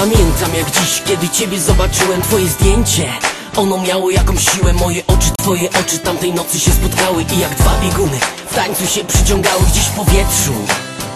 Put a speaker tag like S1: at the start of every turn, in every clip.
S1: Pamiętam jak dziś, kiedy ciebie zobaczyłem Twoje zdjęcie. Ono miało jakąś siłę Moje oczy, twoje oczy tamtej nocy się spotkały I jak dwa bieguny w tańcu się przyciągały gdzieś w powietrzu.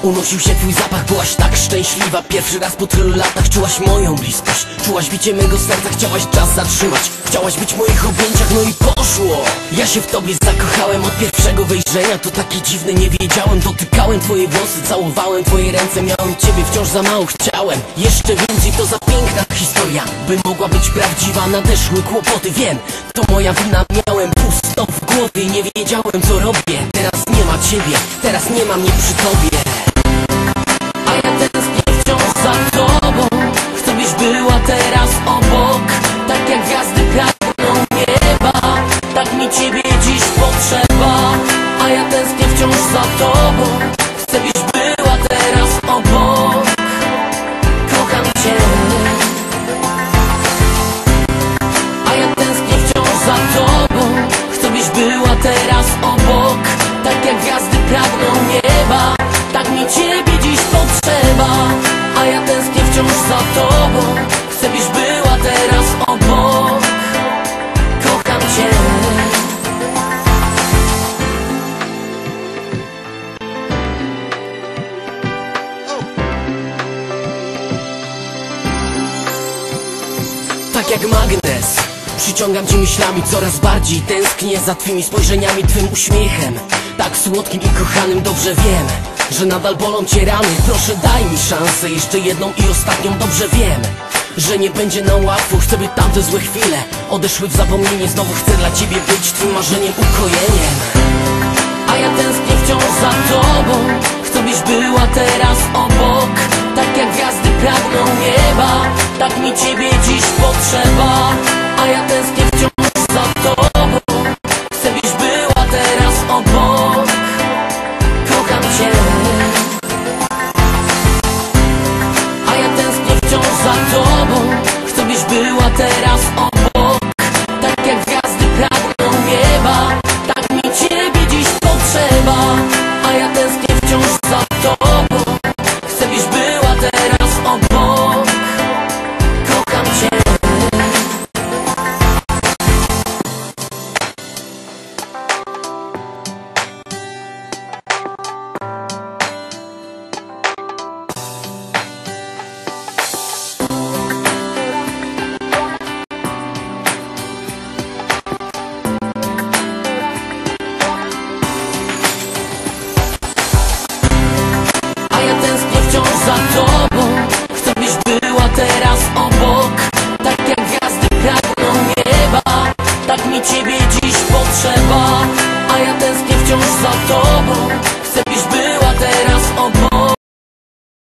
S1: Unosił się twój zapach, byłaś tak szczęśliwa. Pierwszy raz po tylu latach czułaś moją bliskość. Czułaś bicie mego serca, chciałaś czas zatrzymać. Chciałaś być w moich objęciach, no i poszło. Ja się w tobie zakochałem od pierwszego wejrzenia. To takie dziwne, nie wiedziałem. Dotykałem twoje włosy, całowałem twoje ręce. Miałem ciebie, wciąż za mało chciałem. Jeszcze więcej, to za piękna historia By mogła być prawdziwa, nadeszły kłopoty Wiem, to moja wina, miałem pusto w głowie Nie wiedziałem co robię, teraz nie ma ciebie Teraz nie ma mnie przy tobie Tak jak magnes. Przyciągam cię myślami coraz bardziej Tęsknię za twymi spojrzeniami, twym uśmiechem. Tak słodkim i kochanym dobrze wiem Że nadal bolą cię rany. Proszę daj mi szansę, jeszcze jedną i ostatnią Dobrze wiem, że nie będzie na łatwo. Chcę by tamte złe chwile odeszły w zapomnienie. Znowu chcę dla ciebie być twym marzeniem, ukojeniem. A ja tęsknię wciąż za tobą. Chcę byś była teraz obok Tak jak gwiazdy pragną nieba Tak mi ciebie dziś potrzeba. A ja tęsknię wciąż za tobą. Chcę byś była teraz obok. Kocham cię. A ja tęsknię wciąż za tobą. Chcę byś była teraz obok. Tak jak gwiazdy pragną nieba. potrzeba